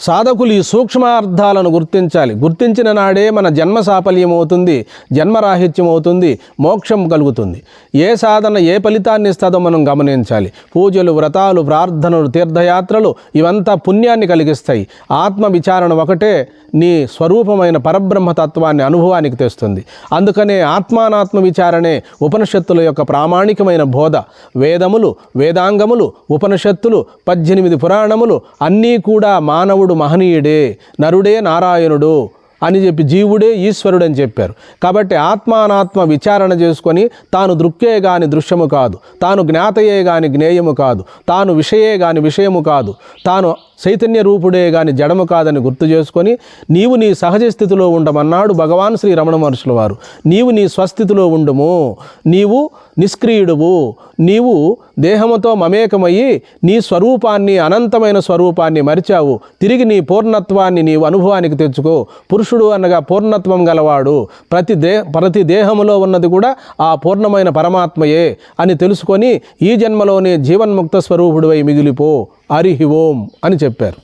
సాధకులు ఈ సూక్ష్మార్థాలను గుర్తించాలి. గుర్తించిన నాడే మన జన్మ సాఫల్యం అవుతుంది జన్మరాహిత్యం అవుతుంది మోక్షం కలుగుతుంది. ఏ సాధన ఏ ఫలితాన్ని ఇస్తుందో మనం గమనించాలి. పూజలు వ్రతాలు ప్రార్థనలు తీర్థయాత్రలు ఇవంతా పుణ్యాన్ని కలిగిస్తాయి. ఆత్మ విచారణ ఒకటే నీ స్వరూపమైన పరబ్రహ్మతత్వాన్ని అనుభవానికి తెస్తుంది. అందుకనే ఆత్మానాత్మ విచారణే ఉపనిషత్తుల యొక్క ప్రామాణికమైన బోధ. వేదములు వేదాంగములు ఉపనిషత్తులు పద్దెనిమిది పురాణములు అన్నీ కూడా మానవుడు మహనీయుడే నరుడే నారాయణుడు అని చెప్పి జీవుడే ఈశ్వరుడు అని చెప్పారు. కాబట్టి ఆత్మానాత్మ విచారణ చేసుకొని తాను దృక్కే గాని దృశ్యము కాదు. తాను జ్ఞాతయే గాని జ్ఞేయము కాదు. తాను విషయే గాని విషయము కాదు. తాను చైతన్య రూపుడే గాని జడము కాదని గుర్తు చేసుకొని నీవు నీ సహజ స్థితిలో ఉండమన్నాడు భగవాన్ శ్రీ రమణ మహర్షుల వారు. నీవు నీ స్వస్థితిలో ఉండుము. నీవు నిష్క్రియుడువు. నీవు దేహముతో మమేకమయ్యి నీ స్వరూపాన్ని అనంతమైన స్వరూపాన్ని మరిచావు. తిరిగి నీ పూర్ణత్వాన్ని నీవు అనుభవానికి తెచ్చుకో. పురుషు పురుషుడు అనగా పూర్ణత్వం గలవాడు. ప్రతి దే ప్రతి దేహములో ఉన్నది కూడా ఆ పూర్ణమైన పరమాత్మయే అని తెలుసుకొని ఈ జన్మలోనే జీవన్ముక్త స్వరూపుడివై మిగిలిపో. హరి ఓం అని చెప్పారు.